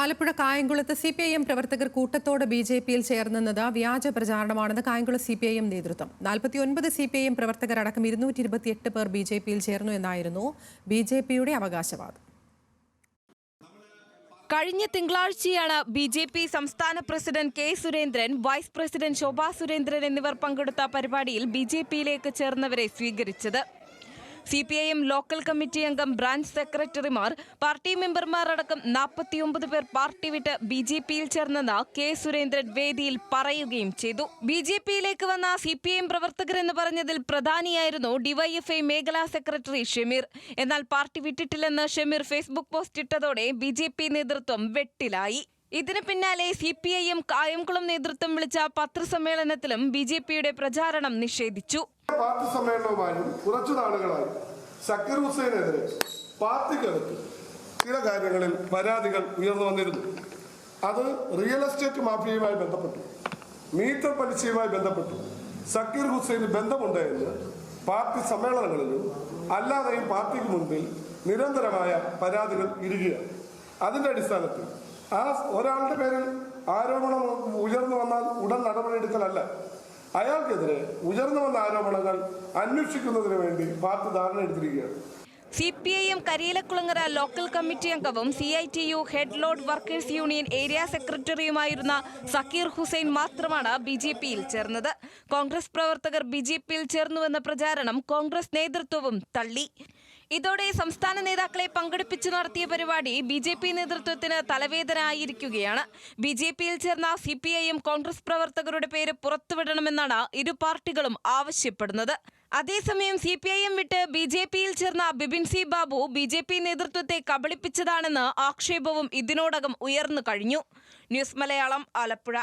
ആലപ്പുഴ കായംകുളത്ത് C P I M പ്രവർത്തകർ കൂട്ടത്തോടെ ബി ജെ പിയിൽ ചേർന്നെന്നത് വ്യാജ പ്രചാരണമാണെന്ന് Kayamkulam C P I M നേതൃത്വം. നാൽപ്പത്തിയൊൻപത് സി പി ഐ എം പ്രവർത്തകരടക്കം ഇരുന്നൂറ്റി ഇരുപത്തിയെട്ട് പേർ ബി ജെ പിയിൽ ചേർന്നു എന്നായിരുന്നു ബി ജെ പിയുടെ അവകാശവാദം. കഴിഞ്ഞ തിങ്കളാഴ്ചയാണ് ബി ജെ പി സംസ്ഥാന president K Surendran vice president Shobha Surendran എന്നിവർ പങ്കെടുത്ത പരിപാടിയിൽ ബി ജെ പിയിലേക്ക് ചേർന്നവരെ സ്വീകരിച്ചത്. C P I M local committee അംഗം ബ്രാഞ്ച് സെക്രട്ടറിമാർ പാർട്ടി മെമ്പർമാരടക്കം നാൽപ്പത്തിയൊമ്പത് പേർ പാർട്ടി വിട്ട് ബി ജെ പിയിൽ ചേർന്നെന്ന് കെ സുരേന്ദ്രൻ വേദിയിൽ പറയുകയും ചെയ്തു. ബി ജെ പിയിലേക്ക് വന്ന സി പി ഐ എം പ്രവർത്തകരെന്ന് പറഞ്ഞതിൽ പ്രധാനിയായിരുന്നു ഡിവൈഎഫ്ഐ മേഖലാ സെക്രട്ടറി ഷമീർ. എന്നാൽ പാർട്ടി വിട്ടിട്ടില്ലെന്ന് ഷമീർ ഫേസ്ബുക്ക് പോസ്റ്റ് ഇട്ടതോടെ ബി നേതൃത്വം വെട്ടിലായി. ഇതിന് പിന്നാലെ C P I M Kayamkulam നേതൃത്വം വിളിച്ച പത്രസമ്മേളനത്തിലും ബി ജെ പിയുടെ പ്രചാരണം നിഷേധിച്ചു. പാർട്ടി സമ്മേളനവുമായും കുറച്ചു നാളുകളായി സക്കീർ ഹുസൈനെതിരെ പാർട്ടിക്കകത്ത് ചില കാര്യങ്ങളിൽ പരാതികൾ ഉയർന്നു വന്നിരുന്നു. അത് റിയൽ എസ്റ്റേറ്റ് മാഫിയയുമായി ബന്ധപ്പെട്ടു. മീറ്റർ പലിശയുമായി ബന്ധപ്പെട്ടു. സക്കീർ ഹുസൈന് ബന്ധമുണ്ട് പാർട്ടി സമ്മേളനങ്ങളിലും അല്ലാതെയും പാർട്ടിക്ക് മുൻപിൽ നിരന്തരമായ പരാതികൾ ഇടുകയാണ്. അതിന്റെ അടിസ്ഥാനത്തിൽ ആ ഒരാളുടെ പേരിൽ ആരോപണം ഉയർന്നു വന്നാൽ ഉടൻ നടപടിയെടുക്കലല്ല. അയാൾക്കെതിരെ ഉയർന്നു വന്ന ആരോപണങ്ങൾ അന്വേഷിക്കുന്നതിന് വേണ്ടി പാർട്ടി ധാരണ എടുത്തിരിക്കുകയാണ്. C P I M Kariyilakulangara local committee അംഗവും C I T U head load workers union area സെക്രട്ടറിയുമായിരുന്ന Zakir Hussain മാത്രമാണ് ബി ജെ പിയിൽ ചേർന്നത്. കോൺഗ്രസ് പ്രവർത്തകർ ബി ജെ പിയിൽ ചേർന്നുവെന്ന പ്രചാരണം കോൺഗ്രസ് നേതൃത്വവും തള്ളി. ഇതോടെ സംസ്ഥാന നേതാക്കളെ പങ്കെടുപ്പിച്ചു നടത്തിയ പരിപാടി ബി ജെ പി നേതൃത്വത്തിന് തലവേദന ആയിരിക്കുകയാണ് ബി ജെ പിയിൽ ചേർന്ന C P I M Congress പ്രവർത്തകരുടെ പേര് പുറത്തുവിടണമെന്നാണ് ഇരു പാർട്ടികളും ആവശ്യപ്പെടുന്നത്. അതേസമയം സി പി ഐ എം വിട്ട് ബി ജെ പിയിൽ ചേർന്ന Bipin C Babu B J P നേതൃത്വത്തെ കബളിപ്പിച്ചതാണെന്ന് ആക്ഷേപവും ഇതിനോടകം ഉയർന്നു കഴിഞ്ഞു. ന്യൂസ് മലയാളം ആലപ്പുഴ.